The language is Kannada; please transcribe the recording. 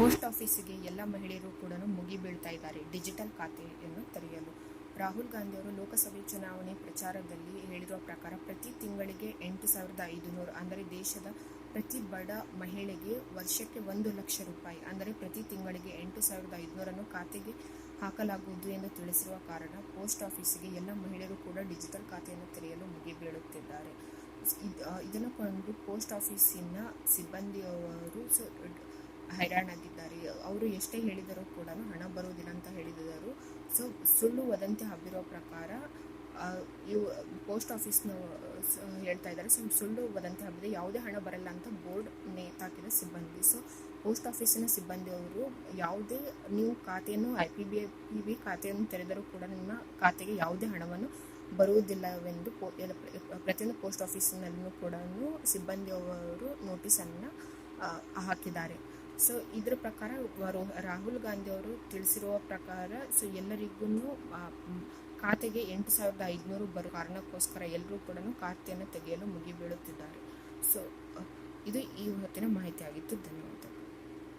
ಪೋಸ್ಟ್ ಆಫೀಸಿಗೆ ಎಲ್ಲ ಮಹಿಳೆಯರು ಕೂಡ ಮುಗಿ ಬೀಳ್ತಾ ಇದ್ದಾರೆ. ಡಿಜಿಟಲ್ ಖಾತೆಯನ್ನು ತೆರೆಯಲು ರಾಹುಲ್ ಗಾಂಧಿ ಅವರು ಲೋಕಸಭೆ ಚುನಾವಣೆ ಪ್ರಚಾರದಲ್ಲಿ ಹೇಳಿರುವ ಪ್ರಕಾರ ಪ್ರತಿ ತಿಂಗಳಿಗೆ ಎಂಟು ಸಾವಿರದ ಐದುನೂರು ಅಂದರೆ ದೇಶದ ಪ್ರತಿ ಬಡ ಮಹಿಳೆಗೆ ವರ್ಷಕ್ಕೆ ಒಂದು ಲಕ್ಷ ರೂಪಾಯಿ ಅಂದರೆ ಪ್ರತಿ ತಿಂಗಳಿಗೆ ಎಂಟು ಸಾವಿರದ ಐದುನೂರನ್ನು ಖಾತೆಗೆ ಹಾಕಲಾಗುವುದು ಎಂದು ತಿಳಿಸಿರುವ ಕಾರಣ ಪೋಸ್ಟ್ ಆಫೀಸಿಗೆ ಎಲ್ಲ ಮಹಿಳೆಯರು ಕೂಡ ಡಿಜಿಟಲ್ ಖಾತೆಯನ್ನು ತೆರೆಯಲು ಮುಗಿಬೀಳುತ್ತಿದ್ದಾರೆ ಇದ್- ಇದನ್ನು ಕಂಡು ಪೋಸ್ಟ್ ಆಫೀಸಿನ ಸಿಬ್ಬಂದಿಯವರು ಹೈರಾಣಾಗಿದ್ದಾರೆ ಅವರು ಎಷ್ಟೇ ಹೇಳಿದರೂ ಕೂಡ ಹಣ ಬರುವುದಿಲ್ಲ ಅಂತ ಹೇಳಿದರು. ಸೊ, ಸುಳ್ಳು ವದಂತಿ ಹಬ್ಬಿರೋ ಪ್ರಕಾರ ಇವು ಪೋಸ್ಟ್ ಆಫೀಸ್ನ ಹೇಳ್ತಾ ಇದ್ದಾರೆ. ಸೊ, ಸುಳ್ಳು ವದಂತಿ ಹಬ್ಬಿದೆ ಯಾವುದೇ ಹಣ ಬರಲ್ಲ ಅಂತ ಬೋರ್ಡ್ ನೇತಾಕಿದ ಸಿಬ್ಬಂದಿ. ಸೊ, ಪೋಸ್ಟ್ ಆಫೀಸಿನ ಸಿಬ್ಬಂದಿಯವರು ಯಾವುದೇ ನೀವು ಖಾತೆಯನ್ನು, I P B P B ಖಾತೆಯನ್ನು ತೆರೆದರೂ ಕೂಡ ನಿಮ್ಮ ಖಾತೆಗೆ ಯಾವುದೇ ಹಣವನ್ನು ಬರುವುದಿಲ್ಲವೆಂದು ಪೋ, ಎಲ್ಲ ಪ್ರ- ಪ್ರತಿಯೊಂದು ಪೋಸ್ಟ್ ಆಫೀಸಿನಲ್ಲೂ ಕೂಡ ಸಿಬ್ಬಂದಿಯವರು ನೋಟಿಸನ್ನು ಹಾಕಿದ್ದಾರೆ. ಸೊ ಇದ್ರ ಪ್ರಕಾರ ರಾಹುಲ್ ಗಾಂಧಿ ಅವರು ತಿಳಿಸಿರುವ ಪ್ರಕಾರ ಸೊ ಎಲ್ಲರಿಗೂ ಖಾತೆಗೆ ಎಂಟು ಸಾವಿರದ ಐದುನೂರು ಬರೋ ಕಾರಣಕ್ಕೋಸ್ಕರ ಎಲ್ಲರೂ ಕೂಡ ಖಾತೆಯನ್ನು ತೆಗೆಯಲು ಮುಗಿಬೀಳುತ್ತಿದ್ದಾರೆ. ಸೊ ಇದು ಈ ಹೊತ್ತಿನ ಮಾಹಿತಿ ಆಗಿತ್ತು ಧನ್ಯವಾದ